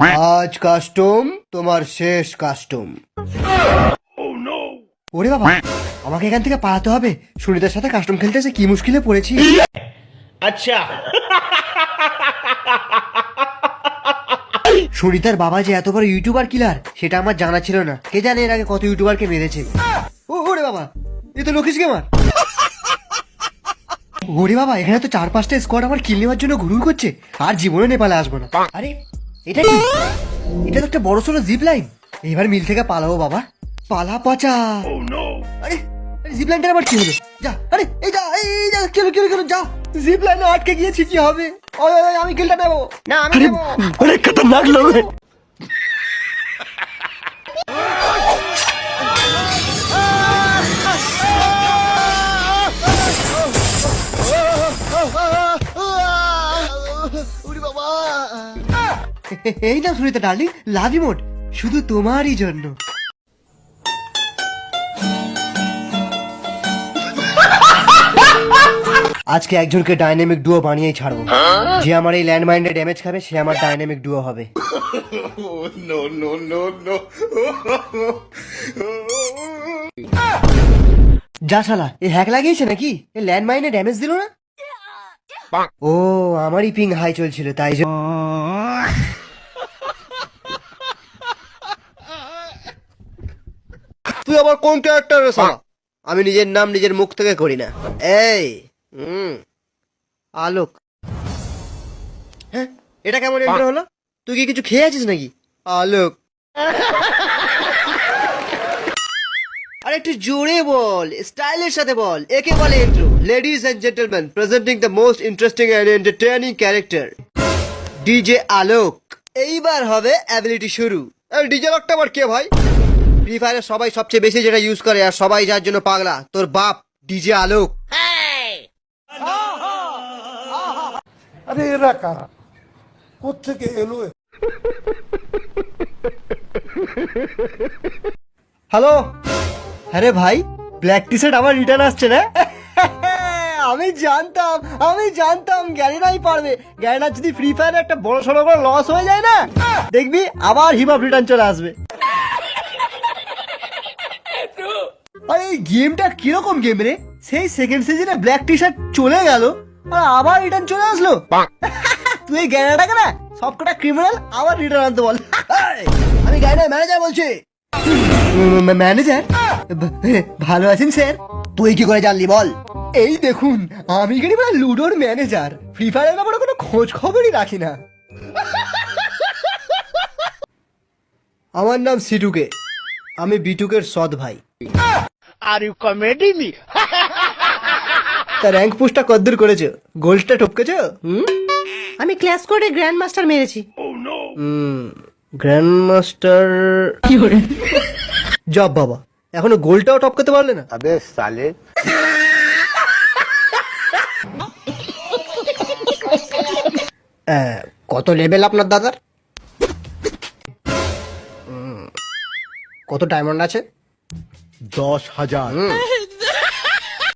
আজ কাস্টম তোমার শেষ কাস্টম oh, ওরে বাবা আমাকে এখান থেকে পালাতে হবে? সুনিতার সাথে কাস্টম খেলতেছে কি মুশকিলে পড়েছি? আচ্ছা। সুনিতার বাবা যে এত বড় ইউটিউবার কিলার সেটা আমার জানা ছিল না। কে জানে এর আগে কত ইউটিউবারকে মেরেছে? ও ওরে বাবা এ তো লোকেশ গেমার ওরে বাবা এখানে তো চার পাঁচটা স্কোয়াড আমার কিল নেওয়ার জন্য ঘুরুর করছে। আর জীবনে নেপালে আসব না। আরে এটা কি? এটা তো একটা বড় সড়ো জিপ লাইন এবার মিল থেকে পালাবো বাবা। পালা পচা। oh, আরে জিপ লাইনটা আবার কি হলো? যা আরে এই যা এই যা চলো চলো চলো যা জিপ লাইনে আটকে গিয়েছি কি হবে? আমি গিলটা নেব। না আমি নেব। আরে খতরনাক লোক। এই না সুনিতা ডার্লিং লাভ ইমোট শুধু তোমারই জন্য। আজকে একজনকে ডাইনামিক ডুও বানিয়েই ছাড়বো। যে আমার এই ল্যান্ডমাইন্ডে ড্যামেজ খাবে সে আমার ডাইনামিক ডুও হবে। যা শালা এ হ্যাক লাগিয়েছে নাকি? এ ল্যান্ডমাইনে ড্যামেজ দিল না? ও আমারই পিং হাই চলছিল তাই জন্য আবার কোন ক্যারেক্টার রে আমি নিজের নাম নিজের মুখ থেকে করি না। এই হুম আলোক। হ্যাঁ এটা কেমন এন্টার হলো? তুই কি কিছু খেয়ে আছিস নাকি? আলোক। আরে একটু জোরে বল স্টাইলের সাথে বল। একে বলে intro ladies and gentleman presenting the most interesting and entertaining character DJ Alok. এইবার হবে অ্যাবিলিটি শুরু। ডিজে আলোকটা আবার কে ভাই? ফ্রি ফায়ারে সবাই সবচেয়ে বেশি যেটা ইউজ করে আর সবাই যার জন্য পাগলা তোর বাপ ডিজে আলোক। আরে এরা কারা? কোথেকে এলো হ্যালো আরে ভাই ব্ল্যাক টি শার্ট আবার রিটার্ন আসছে না? আমি জানতাম আমি জানতাম গ্যারিনাই পারবে। গ্যারিনা যদি ফ্রি ফায়ারে একটা বড় সড়ো করে লস হয়ে যায় না দেখবি আবার হিপ হপ রিটার্ন চলে আসবে। আরে এই গেমটা কীরকম গেম রে? সেই সেকেন্ড সিজনে ব্ল্যাক টি শার্ট চলে গেল আর আবার রিটার্ন চলে আসলো। তুই এই গ্যারিনাটাকে না সবকটা ক্রিমিনাল আবার রিটার্ন আনতে বল। আমি গ্যারিনার ম্যানেজার বলছি। ম্যানেজার ভালো আছেন স্যার তুই কি করে জানলি বল? এই দেখুন আমি গেলি মানে লুডোর ম্যানেজার ফ্রি ফায়ারের ব্যাপারে কোনো খোঁজ খবরই রাখি না। আমার নাম সিটুকে। আমি বিটুকের সৎ ভাই। আর ইউ কমেডি মি তা র্যাঙ্ক পুশটা কদ্দুর করেছে? গোলটা ঠপকেছে? হুম? আমি ক্লাস করে গ্র্যান্ড মাস্টার মেরেছি oh, গ্র্যান্ড মাস্টার কি করে? জব বাবা। এখনও গোলটাও টপকাতে পারলে না। আবে সালে। কত লেভেল আপনার দাদার? কত ডায়মন্ড আছে? দশ হাজার।